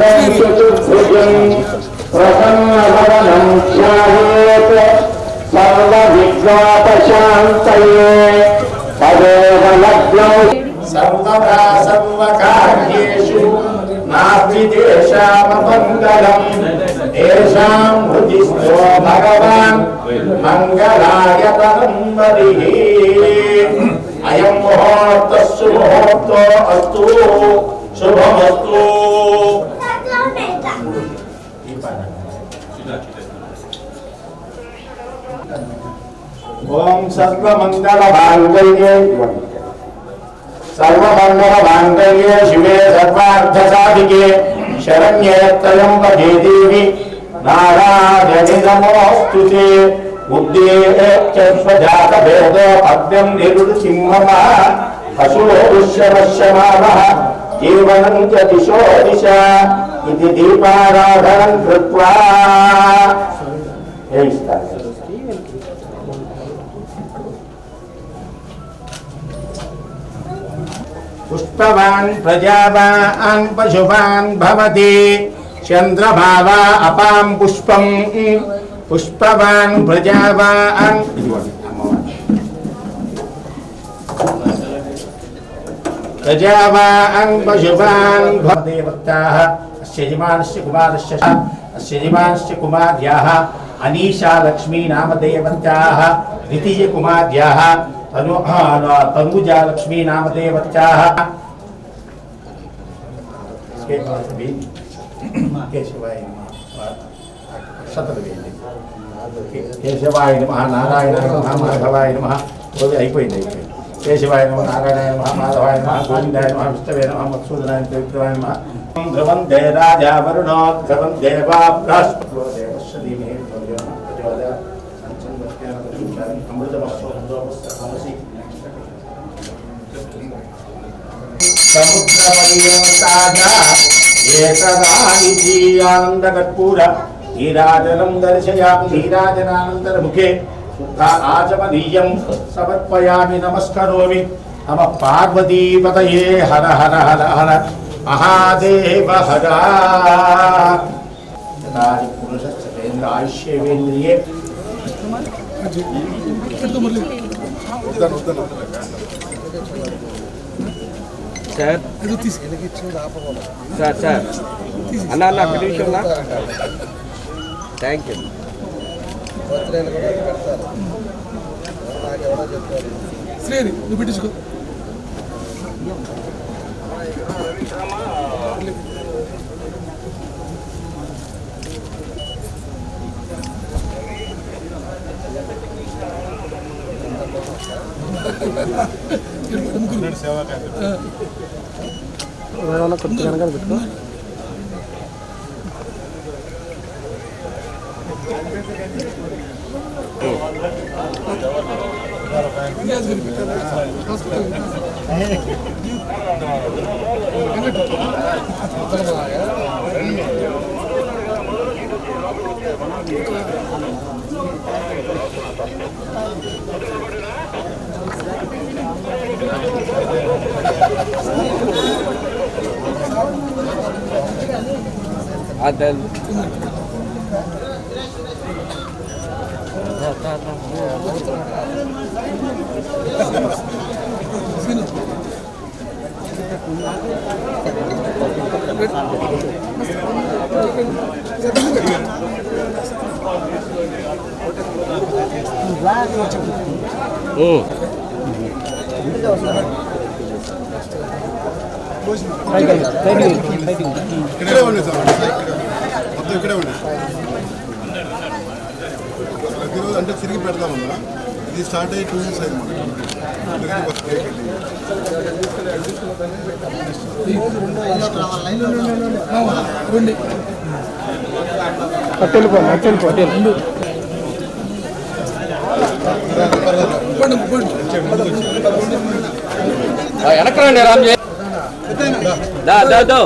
शरण्यं चतुर्भुजं प्रसन्नवदनं ध्यायेत् सर्वविघ्नोपशान्तये तदेव लग्नौ सर्वदा सर्वकार्येषु नास्ति तेषाममङ्गलम् तेषां हृदिस्थो भगवान् मङ्गलाय तनं वदिः अयं मुहूर्तः सुमुहूर्तो अस्तु शुभमस्तु ఓం సర్వమంగళ మాంగళ్యే. సర్వమంగళ మాంగళ్యే శివే సర్వార్థ సాధికే శరణ్యే త్రయంబకే దేవి. నారాయణి నమోస్తుతే ఉద్దేశ్వజాత భేదో పద్యం నిరుడు సింహమా. పశుో దుష్యమశ్యమామ జీవనం Jiwanya menjadi sehat bisa hidup dari harapan berbuah. Hasta Puspawan berjawa ang Pajawan bawati Candra bawa apam Puspeng Puspawan berjawa ang प्रजावान् पशुवान् भवदेवताः अस्य यजमानस्य कुमारस्य अस्य यजमानस्य कुमार्याः अनीशा लक्ष्मी नामदेवत्याः द्वितीयकुमार्याः तनु तनुजा लक्ष्मी नामदेवत्याः केशवाय नमः శతవేది కేశవాయ నమ నారాయణాయ నమ మాధవాయ నమ ఓది అయిపోయింది అయిపోయింది కేశవాయ నమ నారాయణాయ నమ మాధవాయ నమ గోవిందాయ నమ విష్ణవే నమ మత్సూదనాయ పవిత్రవాయ నమ. ధ్రువం దే రాజా వరుణో ధ్రువం దేవా బృహస్పతిలో దేవస్య ధీమహి ధియో నః ప్రచోదయాత్. సంచం దస్యాన ప్రచోదయాత్. అమృతమస్సు హంసోపస్తమసి. సముద్రమణియోతాజా ఏతదానిధి ఆనందకర్పూర నీరాజనం దర్శయామి నీరాజనానందర ముఖే శుద్ధ ఆచమనీయం సమర్పయామి నమస్కరోమి నమ పార్వతీపతయే హర హర హర హర మహాదేవ హర యదాది పురుషేంద్ర ఆయుష్యేంద్రియే సార్ సార్ సార్ అన్న అన్న ఒక నిమిషం అన్న థ్యాంక్ యూ శ్రేణి నువ్వు పెట్టించుకో అదే ఉమ్. ఇక్కడే ఉండే సార్ మొత్తం ఇక్కడే ప్రతిరోజు అంటే తిరిగి పెడతామన్నా ఇది స్టార్ట్ అయ్యి టూ ఇయర్స్ అయింది వెనక్కి రండి రామ్ జీ. దా దా. దా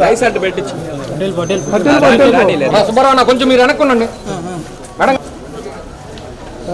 రైస్ అంటే పెట్టించు సుబ్బారావు కొంచెం మీరు వెనక్కుండండి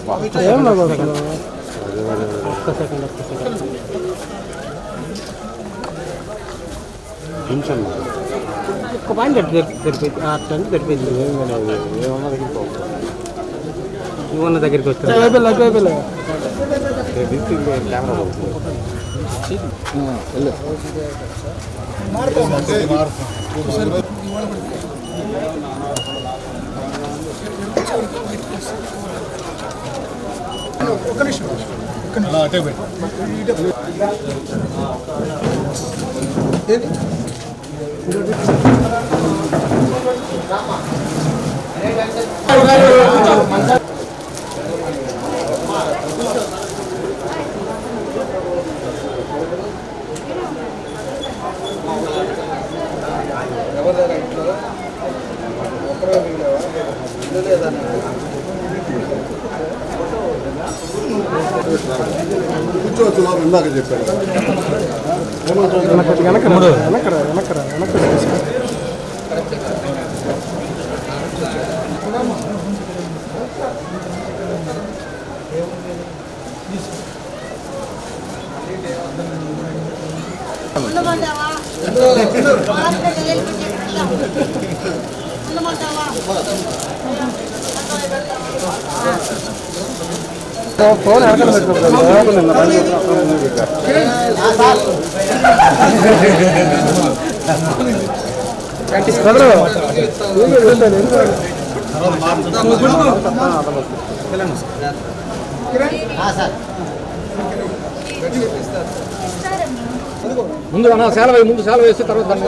ఇవ్వు. ఒక్క పాయింట్ సరిపోయింది అట్లా అంటే సరిపోయింది ఏమన్నా దగ్గరికి ఇవన్న దగ్గరికి వచ్చారు కెమెరా బాబు ఇందాక చెప్పాడు వెనకరా వెనకరా వెనకరా వెనకరా ఉండమంటావా హాస్పిటల్ వెళ్ళి చెప్తాం ఉండమంటావా ఫోన్ వెనకాల ముందు అన్న సేల ముందు సేల వేసి తర్వాత దాన్ని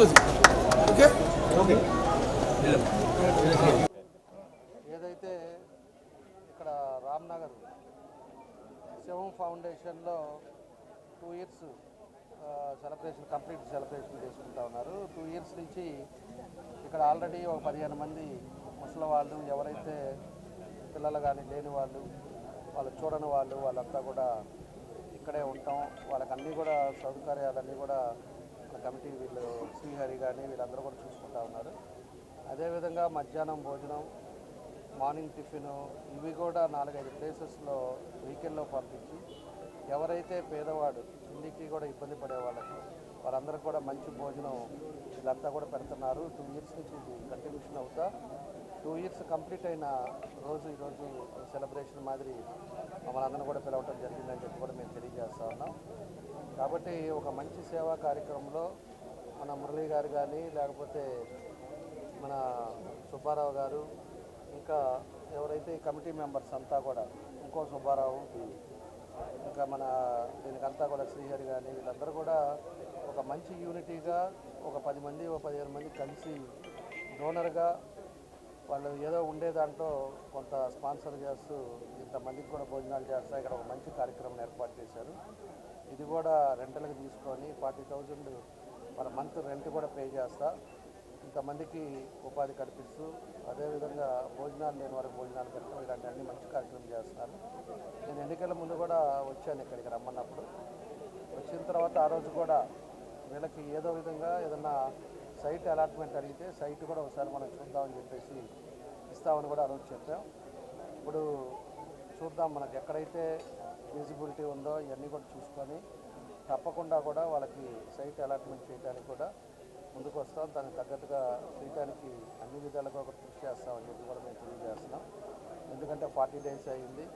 రా కొంచెం. ఏదైతే ఇక్కడ Ramnagar Shivam ఫౌండేషన్లో two years celebration complete celebration చేసుకుంటా ఉన్నారు. టూ ఇయర్స్ నుంచి ఇక్కడ ఆల్రెడీ ఒక పదిహేను మంది ముసలి వాళ్ళు ఎవరైతే పిల్లలు కానీ లేని వాళ్ళు వాళ్ళు చూడని వాళ్ళు వాళ్ళంతా కూడా ఇక్కడే ఉంటాం. వాళ్ళకి అన్నీ కూడా సౌకర్యాలన్నీ కూడా కమిటీ వీళ్ళు శ్రీహరి కానీ వీళ్ళందరూ కూడా చూసుకుంటా ఉన్నారు. అదేవిధంగా మధ్యాహ్నం భోజనం మార్నింగ్ టిఫిన్ ఇవి కూడా నాలుగైదు ప్లేసెస్లో వీకెండ్లో పంపించి ఎవరైతే పేదవాడు తిండికి కూడా ఇబ్బంది పడే వాళ్ళకి వాళ్ళందరికీ కూడా మంచి భోజనం వీళ్ళంతా కూడా పెడుతున్నారు. టూ ఇయర్స్ నుంచి ఇది కంటిన్యూషన్ అవుతా. టూ ఇయర్స్ కంప్లీట్ అయిన రోజు ఈరోజు సెలబ్రేషన్ మాదిరి మమ్మల్ని కూడా పిలవటం జరిగిందని చెప్పి కూడా మేము తెలియజేస్తా ఉన్నాం. కాబట్టి ఒక మంచి సేవా కార్యక్రమంలో మన మురళీ గారు కానీ లేకపోతే మన సుబ్బారావు గారు ఇంకా ఎవరైతే కమిటీ మెంబర్స్ అంతా కూడా ఇంకో సుబ్బారావు ఇంకా మన దీనికంతా కూడా శ్రీహరి కానీ వీళ్ళందరూ కూడా ఒక మంచి యూనిటీగా ఒక పది మంది ఒక పదిహేను మంది కలిసి డోనర్గా వాళ్ళు ఏదో ఉండే దాంట్లో కొంత స్పాన్సర్ చేస్తూ ఇంతమందికి కూడా భోజనాలు చేస్తా ఇక్కడ ఒక మంచి కార్యక్రమం ఏర్పాటు చేశారు. ఇది కూడా రెంటలకు తీసుకొని ఫార్టీ థౌజండ్ మన మంత్ రెంట్ కూడా పే చేస్తా. ఇంతమందికి ఉపాధి కల్పిస్తూ అదేవిధంగా భోజనాలు లేని వారికి భోజనాలు పెట్టడం ఇలాంటి అన్ని మంచి కార్యక్రమం చేస్తున్నారు. నేను ఎన్నికల ముందు కూడా వచ్చాను ఇక్కడికి రమ్మన్నప్పుడు. వచ్చిన తర్వాత ఆ రోజు కూడా వీళ్ళకి ఏదో విధంగా ఏదన్నా సైట్ అలాట్మెంట్ అడిగితే సైట్ కూడా ఒకసారి మనం చూద్దామని చెప్పేసి ఇస్తామని కూడా ఆ రోజు చెప్పాం. ఇప్పుడు చూద్దాం మనకి ఎక్కడైతే విజిబిలిటీ ఉందో ఇవన్నీ కూడా చూసుకొని తప్పకుండా కూడా వాళ్ళకి సైట్ అలాట్మెంట్ చేయడానికి కూడా ముందుకు వస్తాం. దానికి తగ్గట్టుగా చేయడానికి అన్ని విధాలుగా కూడా కృషి చేస్తామని చెప్పి కూడా మేము తెలియజేస్తున్నాం. ఎందుకంటే ఫార్టీ డేస్ అయింది.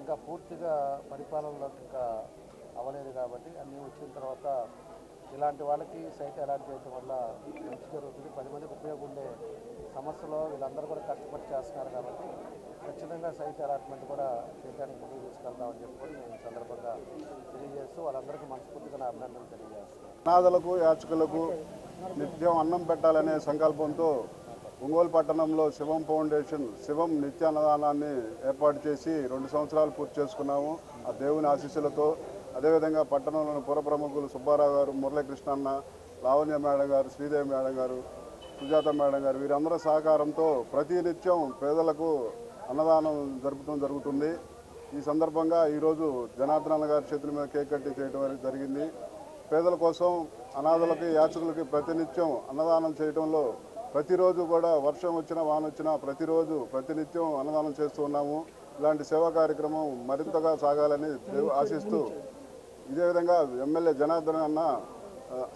ఇంకా పూర్తిగా పరిపాలనలోకి ఇంకా అవ్వలేదు కాబట్టి అన్నీ వచ్చిన తర్వాత ఇలాంటి వాళ్ళకి సైట్ అలాట్ చేయడం వల్ల మంచి జరుగుతుంది. పది మందికి ఉపయోగం ఉండే సమస్యలో వీళ్ళందరూ కూడా కష్టపడి చేస్తున్నారు కాబట్టి ఖచ్చితంగా సైట్ అలాట్మెంట్ కూడా చేయడానికి ముందుకు తీసుకెళ్తామని చెప్పుకొని నేను ఈ సందర్భంగా తెలియజేస్తూ వాళ్ళందరికీ మనస్ఫూర్తిగా నా అభినందనలు తెలియజేస్తాను అనాథలకు యాచకులకు నిత్యం అన్నం పెట్టాలనే సంకల్పంతో ఒంగోలు పట్టణంలో శివం ఫౌండేషన్ శివం నిత్య అన్నదానాన్ని ఏర్పాటు చేసి రెండు సంవత్సరాలు పూర్తి చేసుకున్నాము. ఆ దేవుని ఆశీస్సులతో. అదేవిధంగా పట్టణంలోని పుర ప్రముఖులు సుబ్బారావు గారు మురళీకృష్ణన్న లావణ్య మేడం గారు శ్రీదేవి మేడం గారు సుజాత మేడం గారు వీరందరి సహకారంతో ప్రతి నిత్యం పేదలకు అన్నదానం జరుపుతూ జరుగుతుంది. ఈ సందర్భంగా ఈరోజు జనార్దన గారి చేతుల మీద కేక్ కట్టి చేయడం అనేది జరిగింది. పేదల కోసం అనాథలకి యాచకులకి ప్రతినిత్యం అన్నదానం చేయడంలో ప్రతిరోజు కూడా వర్షం వచ్చినా వాన వచ్చినా ప్రతిరోజు ప్రతినిత్యం అన్నదానం చేస్తూ ఉన్నాము. ఇలాంటి సేవా కార్యక్రమం మరింతగా సాగాలని ఆశిస్తూ ఇదే విధంగా ఎమ్మెల్యే జనార్దన్ అన్న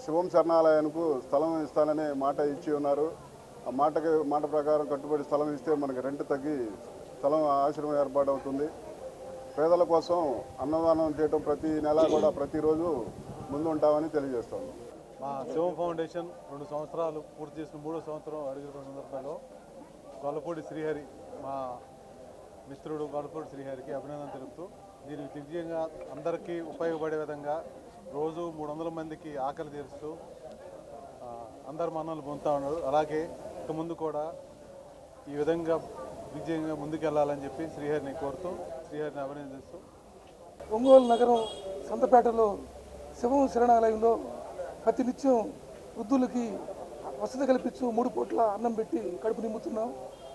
శివం శరణాలయానికి స్థలం ఇస్తానని మాట ఇచ్చి ఉన్నారు. ఆ మాటకి మాట ప్రకారం కట్టుబడి స్థలం ఇస్తే మనకి రెంట్ తగ్గి స్థలం ఆశ్రమం ఏర్పాటు అవుతుంది పేదల కోసం అన్నదానం చేయటం ప్రతి నెల కూడా ప్రతిరోజు ముందు ఉంటామని తెలియజేస్తాము. మా శివ ఫౌండేషన్ రెండు సంవత్సరాలు పూర్తి చేసిన మూడో సంవత్సరం అడుగుతున్న సందర్భంలో గొల్లపూడి శ్రీహరి మా మిత్రుడు గొల్లపూడి శ్రీహరికి అభినందన తెలుపుతూ దీనికి దివ్యంగా అందరికీ ఉపయోగపడే విధంగా రోజు మూడు వందల మందికి ఆకలి తీరుస్తూ అందరు మన్నలు పొందుతూ ఉన్నారు. అలాగే ఇక ముందు కూడా ఈ విధంగా విజయంగా ముందుకెళ్ళాలని చెప్పి శ్రీహరిని కోరుతూ శ్రీహరిని అభినందిస్తూ. ఒంగోలు నగరం సంతపేటలో శివం శరణాలయంలో ప్రతినిత్యం వృద్ధులకి వసతి కల్పించు మూడు పూట్ల అన్నం పెట్టి కడుపు నింపుతున్నాం.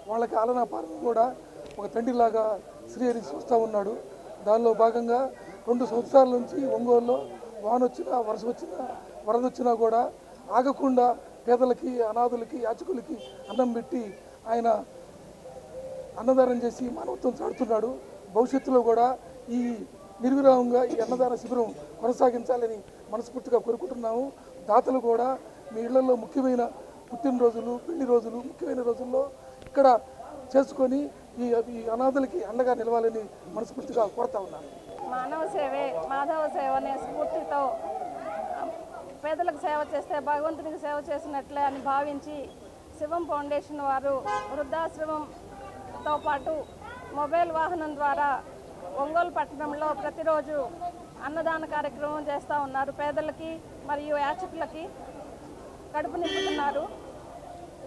వాళ్ళకి ఆలనా పాలన కూడా ఒక తండ్రిలాగా శ్రీహరి చూస్తూ ఉన్నాడు. దానిలో భాగంగా రెండు సంవత్సరాల నుంచి ఒంగోలులో వాన వచ్చినా వరస వచ్చినా వరద వచ్చినా కూడా ఆగకుండా పేదలకి అనాథులకి యాచకులకి అన్నం పెట్టి ఆయన అన్నదానం చేసి మానవత్వం చాటుతున్నాడు. భవిష్యత్తులో కూడా ఈ నిర్విరామంగా ఈ అన్నదాన శిబిరం కొనసాగించాలని మనస్ఫూర్తిగా కోరుకుంటున్నాము. దాతలు కూడా మీ ఇళ్ళలో ముఖ్యమైన పుట్టినరోజులు పెళ్ళి రోజులు ముఖ్యమైన రోజుల్లో ఇక్కడ చేసుకొని ఈ ఈ అనాథలకి అండగా నిలవాలని మనస్ఫూర్తిగా కోరుతా ఉన్నాను. మానవ సేవే మాధవ సేవ అనే స్ఫూర్తితో పేదలకు సేవ చేస్తే భగవంతునికి సేవ చేసినట్లే అని భావించి శివం ఫౌండేషన్ వారు వృద్ధాశ్రమంతో పాటు మొబైల్ వాహనం ద్వారా ఒంగోలు పట్టణంలో ప్రతిరోజు అన్నదాన కార్యక్రమం చేస్తూ ఉన్నారు. పేదలకి మరియు యాచకులకి కడుపు నింపుతున్నారు.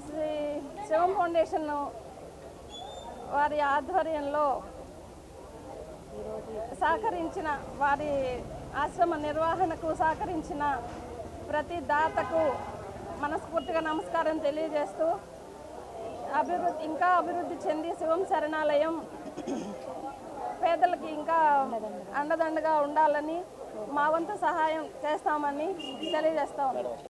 శ్రీ శివం ఫౌండేషన్ వారి ఆధ్వర్యంలో సహకరించిన వారి ఆశ్రమ నిర్వహణకు సహకరించిన ప్రతి దాతకు మనస్ఫూర్తిగా నమస్కారం తెలియజేస్తూ అభివృద్ధి ఇంకా అభివృద్ధి చెంది శివం శరణాలయం పేదలకి ఇంకా అండదండగా ఉండాలని మా వంతు సహాయం చేస్తామని తెలియజేస్తా